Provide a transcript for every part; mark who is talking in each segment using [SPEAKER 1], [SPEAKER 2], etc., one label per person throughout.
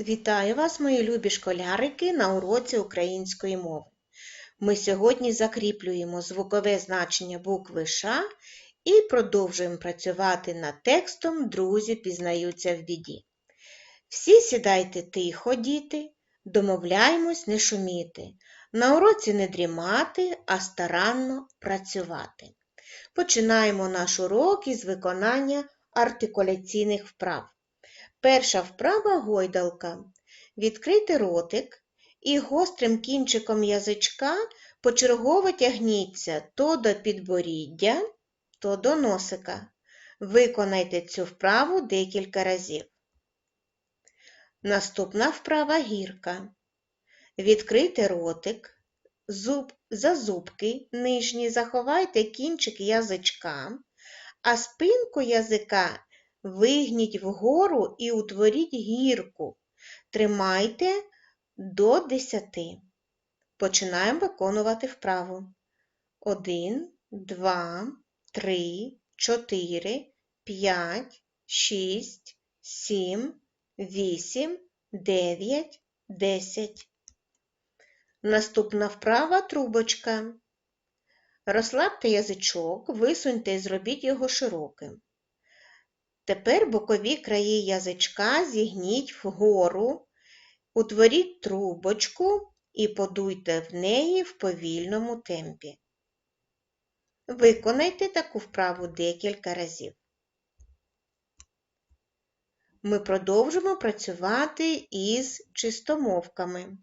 [SPEAKER 1] Вітаю вас, мої любі школярики, на уроці української мови. Ми сьогодні закріплюємо звукове значення букви Ш і продовжуємо працювати над текстом Друзі пізнаються в біді. Всі сідайте тихо, діти, домовляємось не шуміти. На уроці не дрімати, а старанно працювати. Починаємо наш урок із виконання артикуляційних вправ. Перша вправа гойдалка. Відкрити ротик і гострим кінчиком язичка почергово тягніться то до підборіддя, то до носика. Виконайте цю вправу декілька разів. Наступна вправа гірка. Відкрити ротик, зуб, за зубки нижні заховайте кінчик язичка, а спинку язика Вигніть вгору і утворіть гірку. Тримайте до 10. Починаємо виконувати вправу. 1, 2, 3, 4, 5, 6, 7, 8, 9, 10. Наступна вправа трубочка. Розслабте язичок, висуньте і зробіть його широким. Тепер бокові краї язичка зігніть вгору, утворіть трубочку і подуйте в неї в повільному темпі. Виконайте таку вправу декілька разів. Ми продовжимо працювати із чистомовками.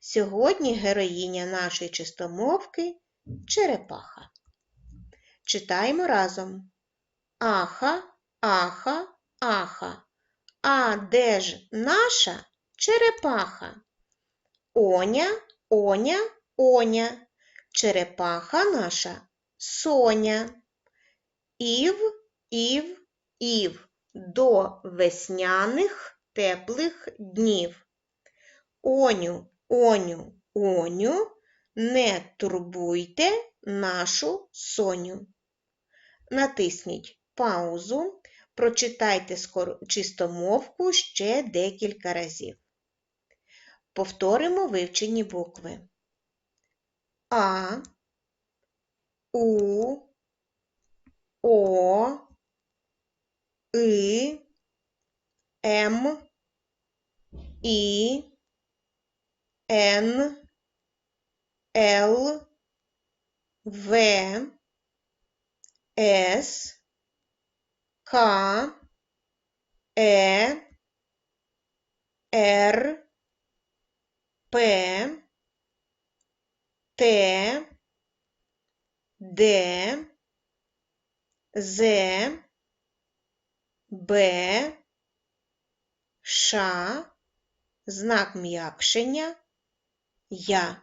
[SPEAKER 1] Сьогодні героїня нашої чистомовки черепаха. Читаємо разом. Аха, Аха, аха, а де ж наша черепаха? Оня, оня, оня, черепаха наша соня. Ів, ів, ів до весняних теплих днів. Оню, оню, оню, не турбуйте нашу соню. Натисніть паузу Прочитайте чистомовку ще декілька разів. Повторимо вивчені букви. А, У, О, И, М, І, Н, Л, В, С, К, Е, Р, П, Т, Д, З, Б, Ш, знак м'якшення Я.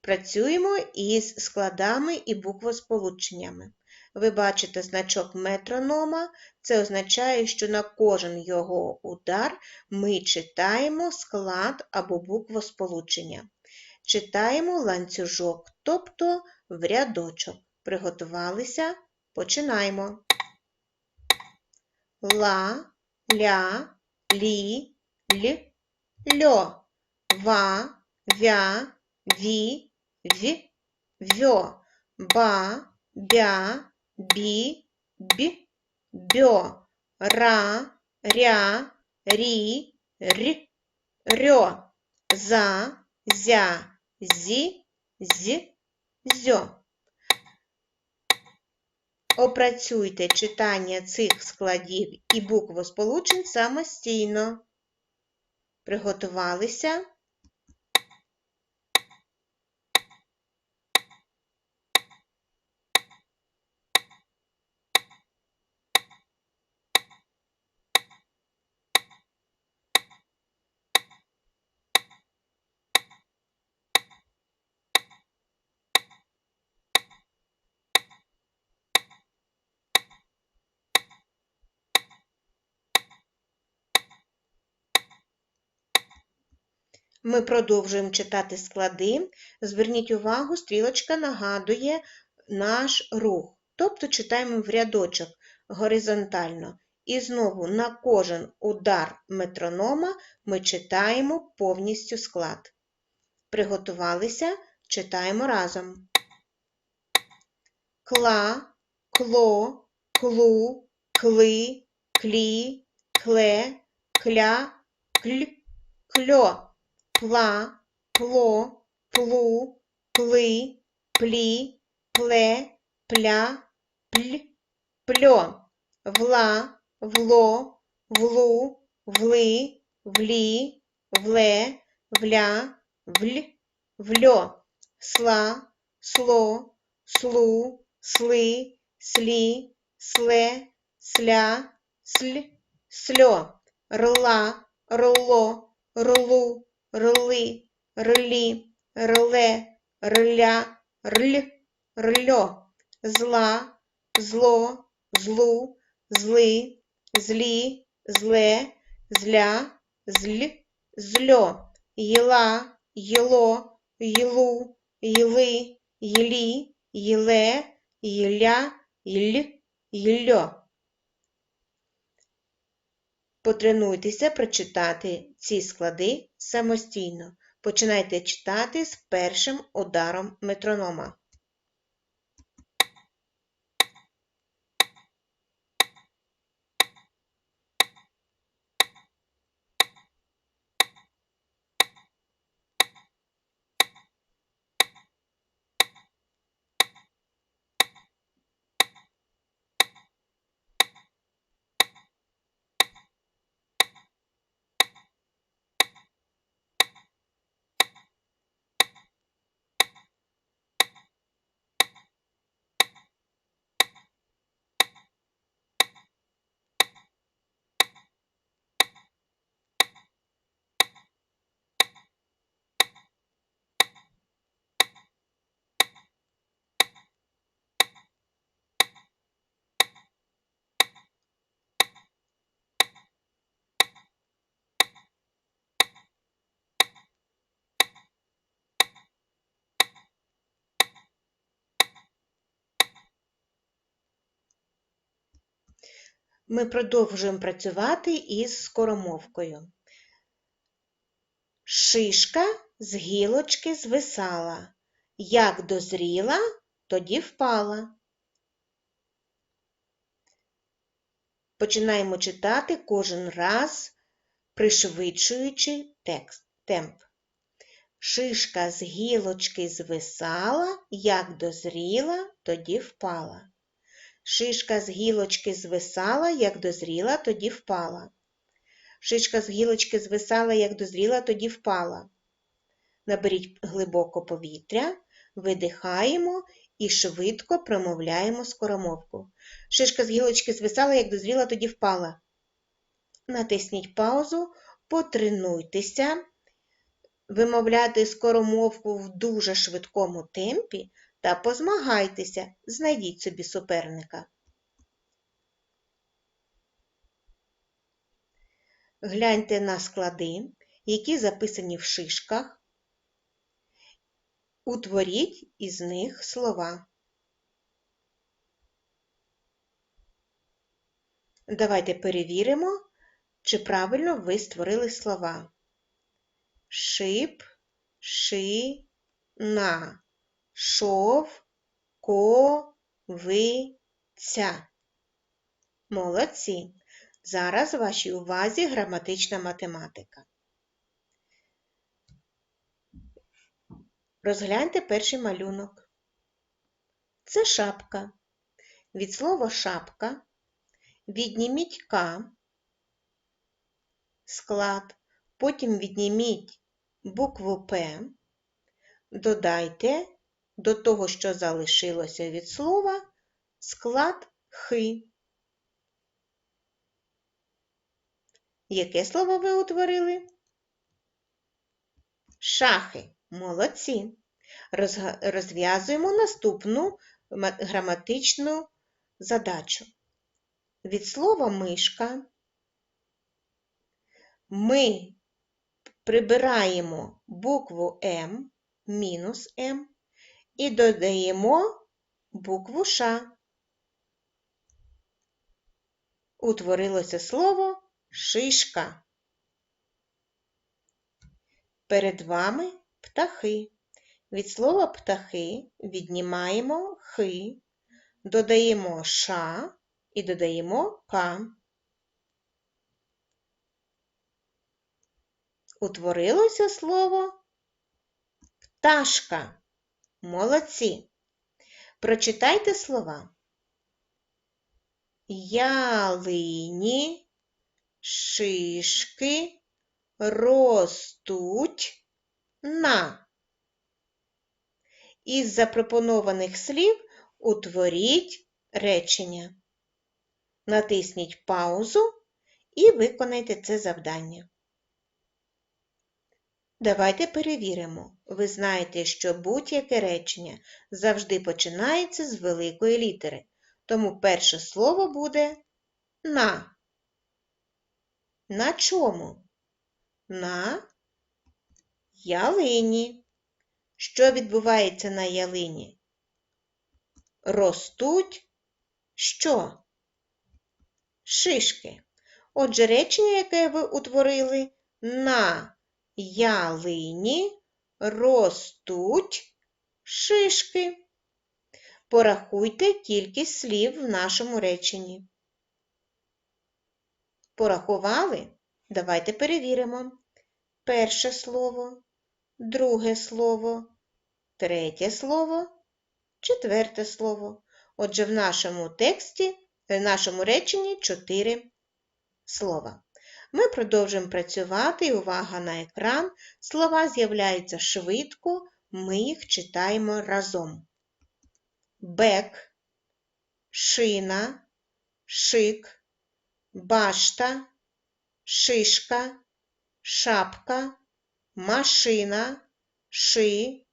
[SPEAKER 1] Працюємо із складами і буквосполученнями. Ви бачите значок метронома, це означає, що на кожен його удар ми читаємо склад або буквосполучення. Читаємо ланцюжок, тобто в рядочок. Приготувалися, починаємо. Ла, ля, лі, ль, льо, ва, вя, ві, в, вьо, ба, бя, бі, б, бьо, ра, ря, рі, р, рьо, за, зя, зі, з. Опрацюйте читання цих складів і буквосполучень самостійно. Приготувалися? Ми продовжуємо читати склади. Зверніть увагу, стрілочка нагадує наш рух. Тобто читаємо в рядочок горизонтально. І знову на кожен удар метронома ми читаємо повністю склад. Приготувалися, читаємо разом. Кла, кло, клу, кли, клі, кле, кля, кль, кльо, пла, пло, плу, пли, плі, пле, пля, пль, пльо, вла, вло, влу, вли, влі, вле, вля, вль, вльо, сла, сло, слу, сли, слі, сле, сля, сль, сльо, рла, рло, рлу, рли, рлі, рле, рля, рль, рльо, зла, зло, злу, зли, злі, зле, зля, зль, зльо, їла, їло, їлу, їли, їлі, їле, їля, їль, їльо. Потренуйтеся прочитати ці склади самостійно. Починайте читати з першим ударом метронома. Ми продовжуємо працювати із скоромовкою. Шишка з гілочки звисала. Як дозріла, тоді впала. Починаємо читати кожен раз, пришвидшуючи текст, темп. Шишка з гілочки звисала, як дозріла, тоді впала. Шишка з гілочки звисала, як дозріла, тоді впала. Шишка з гілочки звисала, як дозріла, тоді впала. Наберіть глибоко повітря, видихаємо і швидко промовляємо скоромовку. Шишка з гілочки звисала, як дозріла, тоді впала. Натисніть паузу, потренуйтеся, вимовляти скоромовку в дуже швидкому темпі та позмагайтеся, знайдіть собі суперника. Гляньте на склади, які записані в шишках. Утворіть із них слова. Давайте перевіримо, чи правильно ви створили слова. Шип, ши, на шов, ко. Молодці. Зараз вашій увазі граматична математика. Розгляньте перший малюнок. Це шапка. Від слова шапка відніміть К, склад, потім відніміть букву П, додайте до того, що залишилося від слова, склад хи. Яке слово ви утворили? Шахи. Молодці. Розв'язуємо наступну граматичну задачу. Від слова мишка ми прибираємо букву М, мінус М, і додаємо букву Ш. утворилося слово шишка. Перед вами птахи. Від слова птахи віднімаємо хи, додаємо ша і додаємо ка. Утворилося слово пташка. Молодці. Прочитайте слова. Ялині, шишки ростуть на. Із запропонованих слів утворіть речення. Натисніть паузу і виконайте це завдання. Давайте перевіримо. Ви знаєте, що будь-яке речення завжди починається з великої літери, тому перше слово буде на. На чому? На ялині. Що відбувається на ялині? Ростуть що? Шишки. Отже, речення, яке ви утворили, на ялині ростуть шишки. Порахуйте кількість слів в нашому реченні. Порахували? Давайте перевіримо. Перше слово, друге слово, третє слово, четверте слово. Отже, в нашому тексті, в нашому реченні чотири слова. Ми продовжуємо працювати, увага на екран. Слова з'являються швидко, ми їх читаємо разом. Бек, шина, шик, башта, шишка, шапка, машина, ши,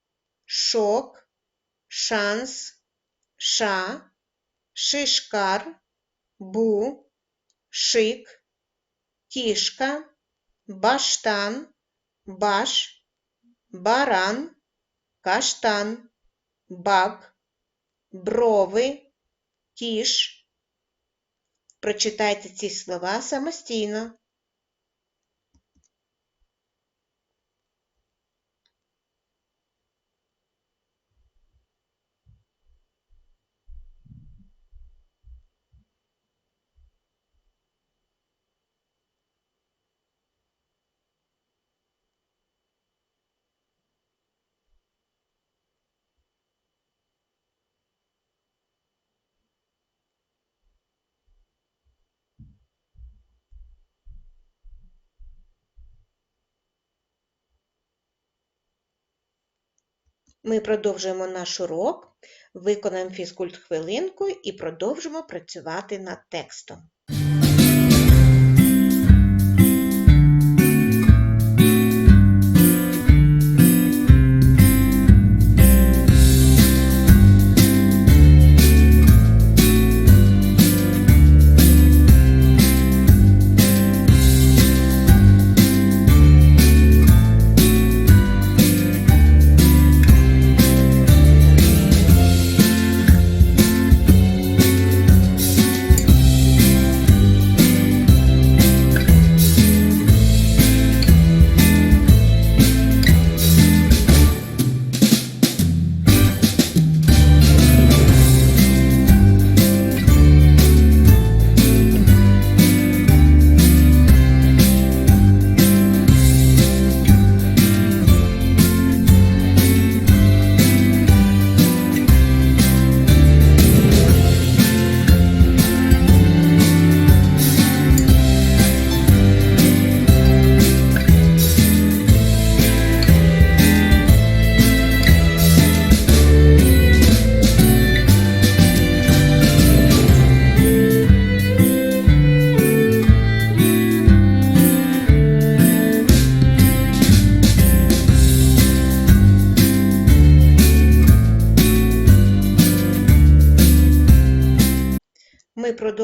[SPEAKER 1] шок, шанс, ша, шишкар, бу, шик кішка, баштан, баш, баран, каштан, бак, брови, кіш. Прочитайте ці слова самостійно. Ми продовжуємо наш урок, виконаємо фізкульт хвилинку і продовжимо працювати над текстом.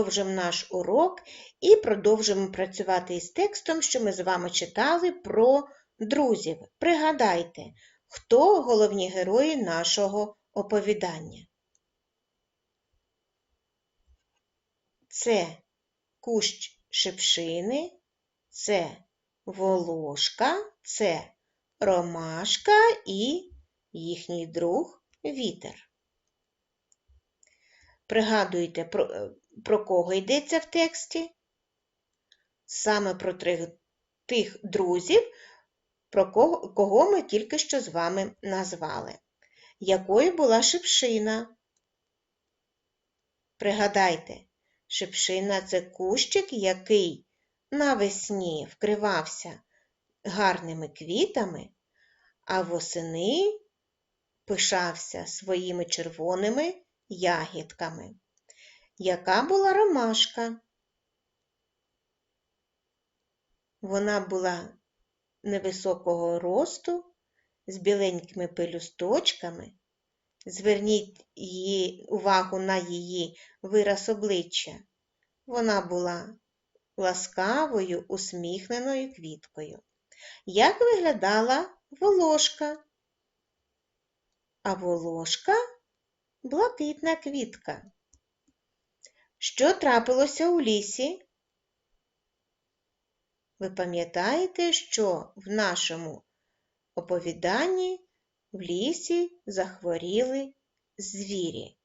[SPEAKER 1] Продовжимо наш урок і продовжимо працювати із текстом, що ми з вами читали про друзів. Пригадайте, хто головні герої нашого оповідання? Це кущ шипшини, це волошка, це ромашка і їхній друг вітер. Пригадуйте, про, кого йдеться в тексті? Саме про тих друзів, про кого, кого ми тільки що з вами назвали. Якою була шипшина? Пригадайте, шипшина це кущик, який навесні вкривався гарними квітами, а восени пишався своїми червоними ягідками. Яка була ромашка? Вона була невисокого росту, з біленькими пелюсточками. Зверніть її увагу на її вираз обличчя. Вона була ласкавою, усміхненою квіткою. Як виглядала волошка? А волошка блакитна квітка. Що трапилося у лісі? Ви пам'ятаєте, що в нашому оповіданні в лісі захворіли звірі?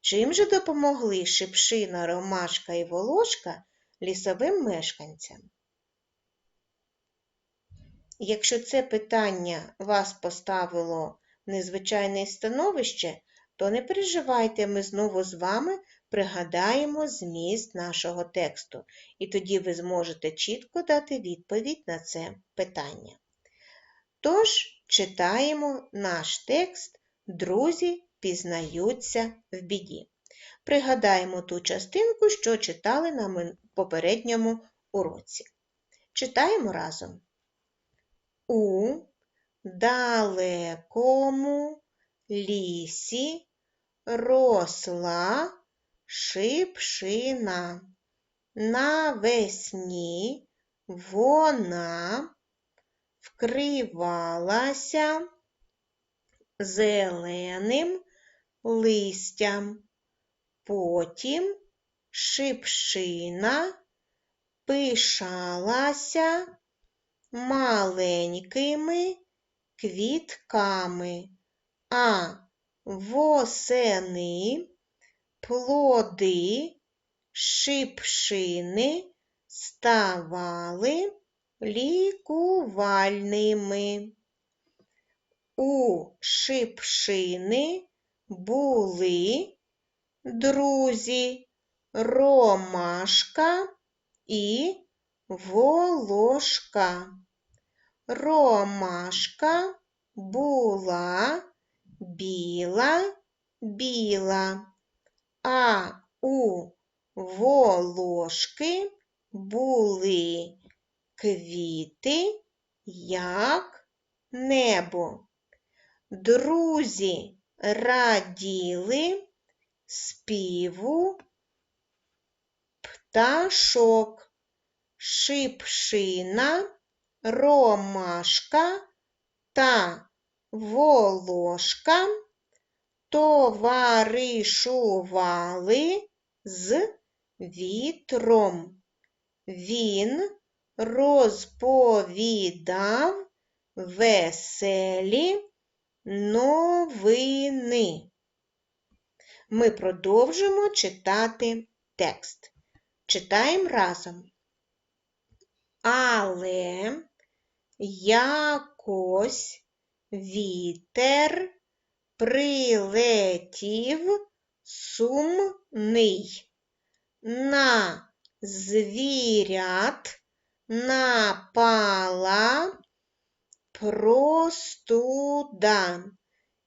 [SPEAKER 1] Чим же допомогли шипшина, ромашка і волошка лісовим мешканцям? Якщо це питання вас поставило в незвичайне становище, то не переживайте, ми знову з вами пригадаємо зміст нашого тексту, і тоді ви зможете чітко дати відповідь на це питання. Тож, читаємо наш текст Друзі пізнаються в біді. Пригадаємо ту частинку, що читали на попередньому уроці. Читаємо разом. У далекому лісі росла шипшина. Навесні вона вкривалася зеленим листям. Потім шипшина пишалася маленькими квітками, а восени плоди шипшини ставали лікувальними. У шипшини були друзі Ромашка і Волошка. Ромашка була біла біла, а у волошки були квіти, як небо. Друзі раділи співу пташок, шипшина, ромашка та волошка товаришували з вітром. Він розповідав веселі новини. Ми продовжимо читати текст. Читаємо разом. Але якось вітер прилетів сумний. На звірят напала простуда.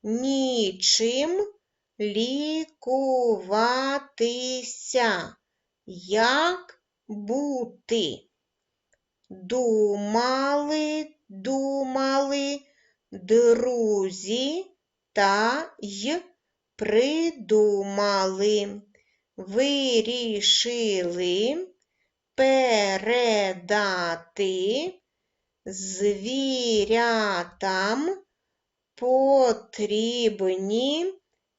[SPEAKER 1] Нічим лікуватися, як бути. Думали, думали друзі та й придумали, вирішили передати звірятам потрібні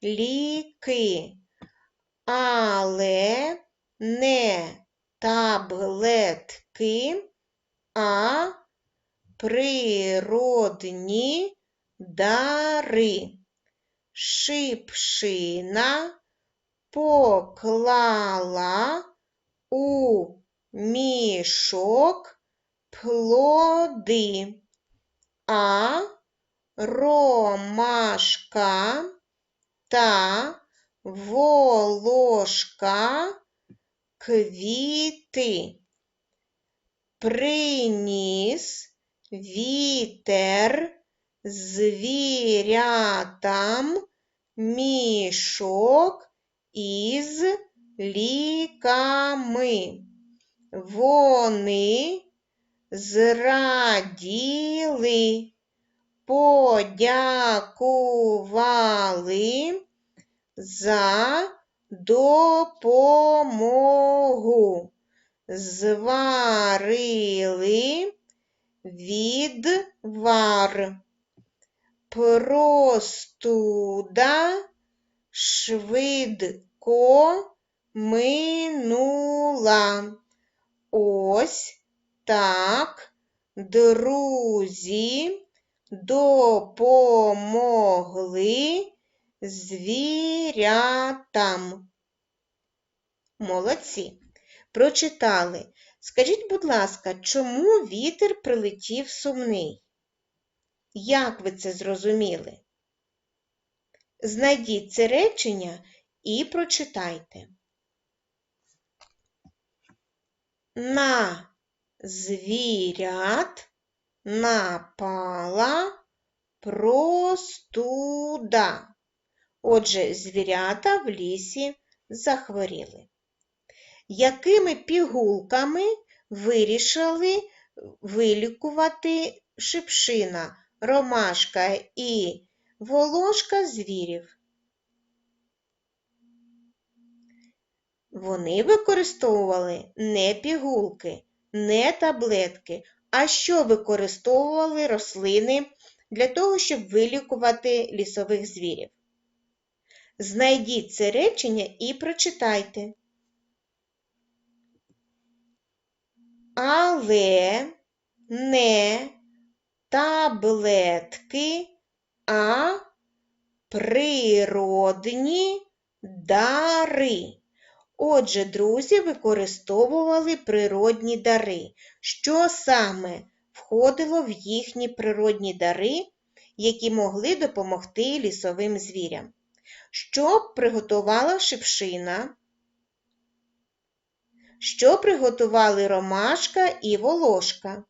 [SPEAKER 1] ліки, але не таблетки, а природні дари. Шипшина поклала у мішок плоди, а ромашка та волошка квіти. Приніс вітер звірятам мішок із ліками. Вони зраділи, подякували за допомогу, зварили відвар. Простуда швидко минула. Ось так друзі допомогли звірятам. Молодці. Прочитали. Скажіть, будь ласка, чому вітер прилетів сумний? Як ви це зрозуміли? Знайдіть це речення і прочитайте. На звірят напала простуда. Отже, звірята в лісі захворіли. Якими пігулками вирішили вилікувати шипшина, ромашка і волошка звірів? Вони використовували не пігулки, не таблетки, а що використовували рослини для того, щоб вилікувати лісових звірів. Знайдіть це речення і прочитайте. Але не таблетки, а природні дари. Отже, друзі використовували природні дари. Що саме входило в їхні природні дари, які могли допомогти лісовим звірям? Що приготувала шипшина? Що приготували ромашка і волошка?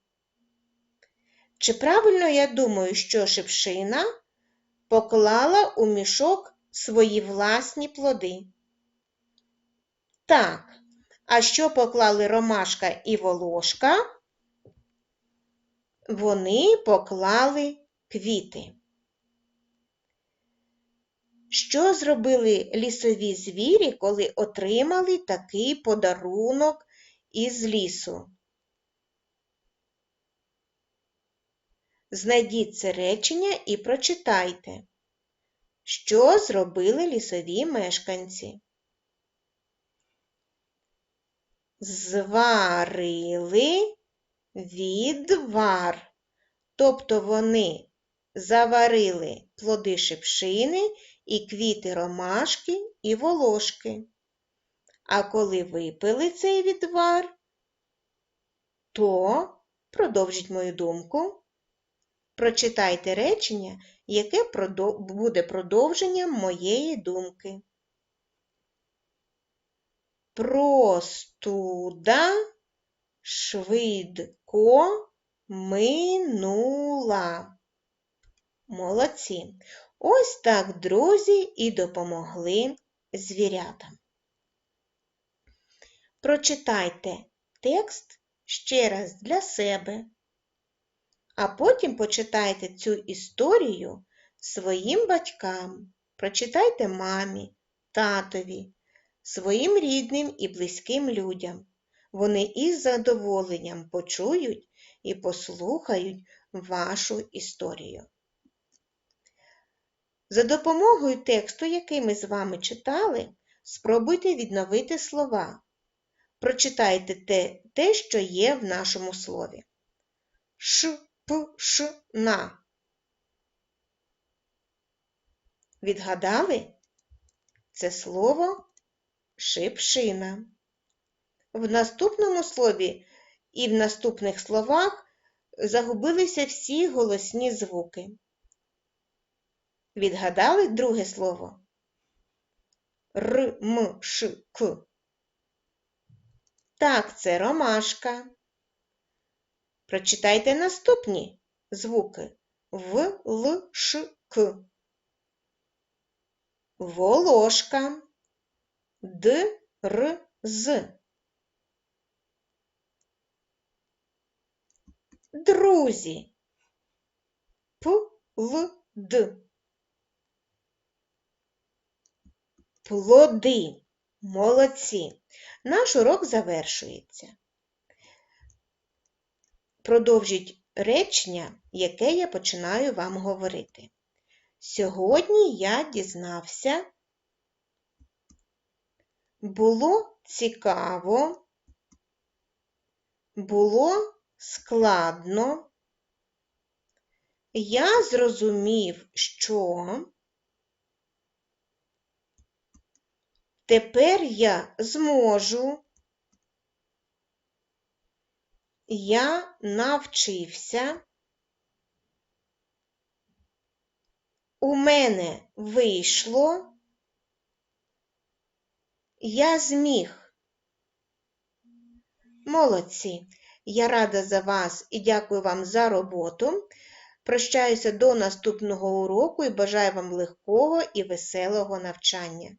[SPEAKER 1] Чи правильно я думаю, що шипшина поклала у мішок свої власні плоди? Так, а що поклали ромашка і волошка? Вони поклали квіти. Що зробили лісові звірі, коли отримали такий подарунок із лісу? Знайдіть це речення і прочитайте, що зробили лісові мешканці. Зварили відвар, тобто вони заварили плоди шипшини і квіти ромашки і волошки. А коли випили цей відвар, то, продовжіть мою думку, прочитайте речення, яке буде продовженням моєї думки. Простуда швидко минула. Молодці. Ось так друзі і допомогли звірятам. Прочитайте текст ще раз для себе, а потім почитайте цю історію своїм батькам, прочитайте мамі, татові, своїм рідним і близьким людям. Вони із задоволенням почують і послухають вашу історію. За допомогою тексту, який ми з вами читали, спробуйте відновити слова. Прочитайте те, те, що є в нашому слові. Ш, п, ш, на. Відгадали? Це слово шипшина. В наступному слові і в наступних словах загубилися всі голосні звуки. Відгадали друге слово? Р, М, Ш, К. Так, це ромашка. Прочитайте наступні звуки В, Л, Ш, К. Волошка. Д, Р, З. Друзі. П, Л, Д. Плоди. Молодці. Наш урок завершується. Продовжіть речення, яке я починаю вам говорити. Сьогодні я дізнався. Було цікаво, було складно. Я зрозумів, що тепер я зможу. Я навчився. У мене вийшло. Я зміг. Молодці. Я рада за вас і дякую вам за роботу. Прощаюся до наступного уроку і бажаю вам легкого і веселого навчання.